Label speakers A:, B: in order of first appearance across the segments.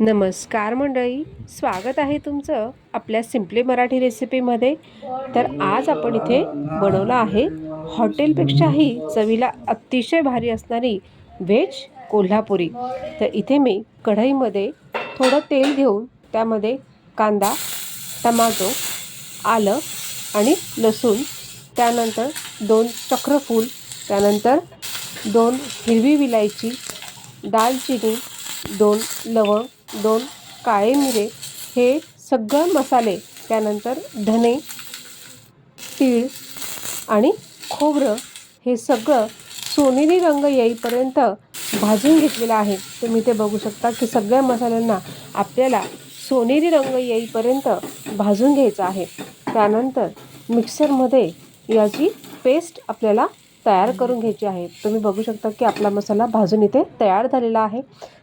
A: नमस्कार मंडळी स्वागत आहे तुमचं आपल्या सिम्पली मराठी रेसिपीमध्ये तर आज आपण इथे बनवलं आहे हॉटेलपेक्षाही चवीला अतिशय भारी असणारी व्हेज कोल्हापुरी. तर इथे मी कढईमध्ये थोडं तेल घेऊन त्यामध्ये कांदा टमाटो आलं आणि लसूण त्यानंतर दोन चक्रफूल त्यानंतर दोन हिरवी विलायची दालचिनी दोन लवंग दोन काळे मिरे हे सगळं मसाले त्यानंतर धने तीळ आणि खोबरं हे सगळं सोनेरी रंग येईपर्यंत भाजून घेतलेलं आहे. तुम्ही ते बघू शकता की सगळ्या मसाल्यांना आपल्याला सोनेरी रंग येईपर्यंत भाजून घ्यायचं आहे. त्यानंतर मिक्सरमध्ये याची पेस्ट आपल्याला तयार करून घ्यायची आहे. तुम्ही बघू शकता की आपला मसाला भाजून इथे तयार झालेला आहे.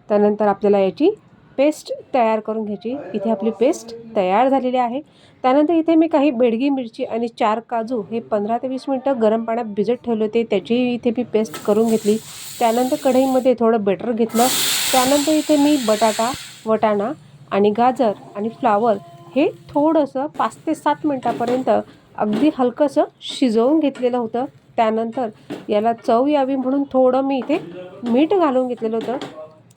A: त्यानंतर आपल्याला याची पेस्ट तयार करून घ्यायची. इथे आपली पेस्ट तयार झालेली आहे. त्यानंतर इथे मी काही बेडगी मिरची आणि चार काजू हे पंधरा ते वीस मिनटं गरम पाण्यात भिजत ठेवले होते. त्याचीही इथे मी पेस्ट करून घेतली. त्यानंतर कढईमध्ये थोडं बेटर घेतलं. त्यानंतर इथे मी बटाटा वटाणा आणि गाजर आणि फ्लावर हे थोडंसं पाच ते सात मिनटापर्यंत अगदी हलकंसं शिजवून घेतलेलं होतं. त्यानंतर याला चव यावी म्हणून थोडं मी इथे मीठ घालून घेतलेलं होतं.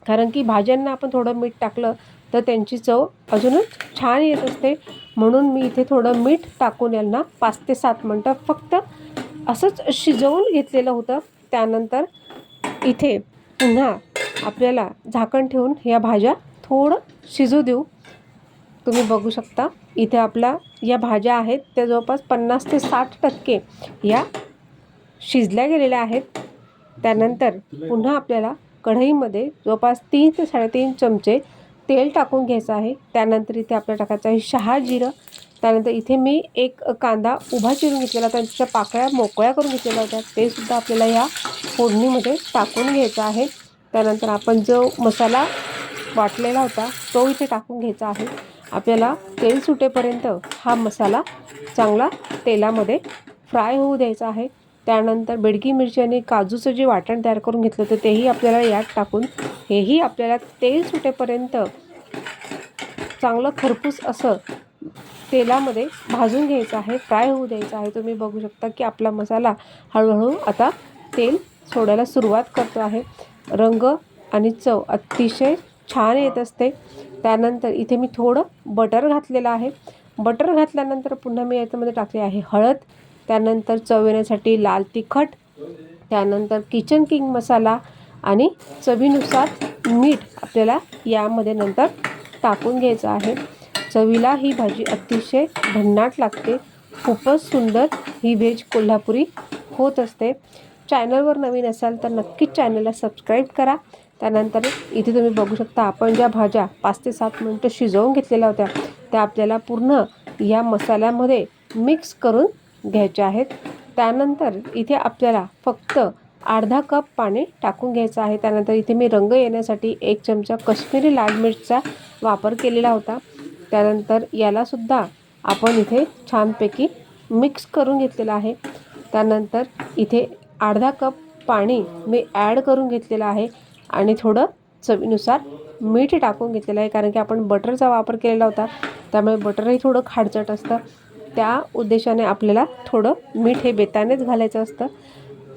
A: कारण की भाज्यांना आपण थोडं मीठ टाकलं तर त्यांची चव अजूनच छान येत असते. म्हणून मी इथे थोडं मीठ टाकून यांना पाच ते सात मिनटं फक्त असंच शिजवून घेतलेलं होतं. त्यानंतर इथे पुन्हा आपल्याला झाकण ठेवून या भाज्या थोडं शिजू देऊ. तुम्ही बघू शकता इथे आपला या भाज्या आहेत त्या जवळपास पन्नास ते साठ टक्के या शिजल्या गेलेल्या आहेत. त्यानंतर पुन्हा आपल्याला कढईमध्ये जवळपास तीन ते साडेतीन चमचे तेल टाकून घ्यायचं आहे. त्यानंतर इथे आपल्याला टाकायचं आहे शहा जिरं. त्यानंतर इथे मी एक कांदा उभा चिरून घेतलेला होता. पाकळ्या मोकळ्या करून घेतलेल्या होत्या. ते सुद्धा आपल्याला या फोडणीमध्ये टाकून घ्यायचं आहे. त्यानंतर आपण जो मसाला वाटलेला होता तो इथे टाकून घ्यायचा आहे. आपल्याला तेल सुटेपर्यंत हा मसाला चांगला तेलामध्ये फ्राय होऊ द्यायचा आहे. त्यानंतर बेडकी मिरची आणि काजूचं जे वाटण तयार करून घेतलं होतं तेही आपल्याला यात टाकून हेही आपल्याला तेल सुटेपर्यंत चांगलं खरपूस असं तेलामध्ये भाजून घ्यायचं आहे फ्राय होऊ द्यायचं आहे. तुम्ही बघू शकता की आपला मसाला हळूहळू आता तेल सोडायला सुरुवात करतो आहे. रंग आणि चव अतिशय छान येत असते. त्यानंतर इथे मी थोडं बटर घातलेलं आहे. बटर घातल्यानंतर पुन्हा मी याच्यामध्ये टाकले आहे हळद त्यानंतर चव येण्यासाठी लाल तिखट त्यानंतर किचन किंग मसाला आणि चवीनुसार मीठ आपल्याला यामध्ये नंतर टाकून घ्यायचं आहे. चवीला ही भाजी अतिशय भन्नाट लागते. खूपच सुंदर ही व्हेज कोल्हापुरी होत असते. चॅनलवर नवीन असाल तर नक्कीच चॅनलला सबस्क्राईब करा. त्यानंतर इथे तुम्ही बघू शकता आपण ज्या भाज्या पाच ते सात मिनटं शिजवून घेतलेल्या होत्या त्या आपल्याला पूर्ण या मसाल्यामध्ये मिक्स करून घ्यायच्या आहेत. त्यानंतर इथे आपल्याला फक्त अर्धा कप पाणी टाकून घ्यायचं आहे. त्यानंतर इथे मी रंग येण्यासाठी एक चमचा कश्मीरी लाल मिरचचा वापर केलेला होता. त्यानंतर यालासुद्धा आपण इथे छानपैकी मिक्स करून घेतलेलं आहे. त्यानंतर इथे अर्धा कप पाणी मी ॲड करून घेतलेलं आहे आणि थोडं चवीनुसार मीठ टाकून घेतलेलं आहे. कारण की आपण बटरचा वापर केलेला होता. त्यामुळे बटरही थोडं खाडचट असतं. त्या उद्देशाने आपल्याला थोडं मीठ हे बेतानेच घालायचं असतं.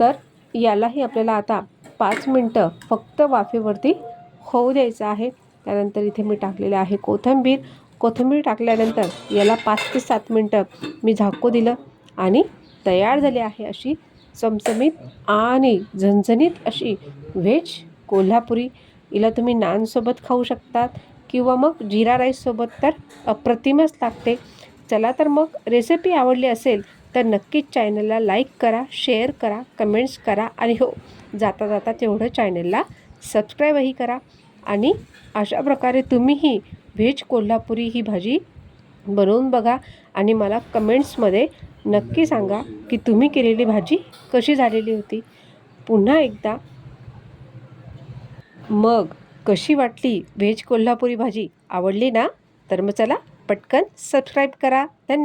A: तर यालाही आपल्याला आता पाच मिनटं फक्त वाफेवरती होऊ द्यायचं आहे. त्यानंतर इथे मी टाकलेले आहे कोथिंबीर. कोथिंबीर टाकल्यानंतर याला पाच ते सात मिनटं मी झाकू दिलं आणि तयार झाली आहे अशी चमचमीत आणि झणझणीत अशी व्हेज कोल्हापुरी. हिला तुम्ही नानसोबत खाऊ शकतात किंवा मग जिरा राईससोबत तर अप्रतिमच लागते. चला तर मग रेसिपी आवडली असेल तर नक्कीच चॅनलला लाईक करा शेअर करा कमेंट्स करा आणि हो जाता जाता तेवढं चॅनलला सबस्क्राईबही करा. आणि अशा प्रकारे तुम्हीही व्हेज कोल्हापुरी ही भाजी बनवून बघा आणि मला कमेंट्समध्ये नक्की सांगा की तुम्ही केलेली भाजी कशी झालेली होती. पुन्हा एकदा. मग कशी वाटली व्हेज कोल्हापुरी भाजी? आवडली ना? तर मग चला पटकन सबस्क्राईब करा. धन्यवाद.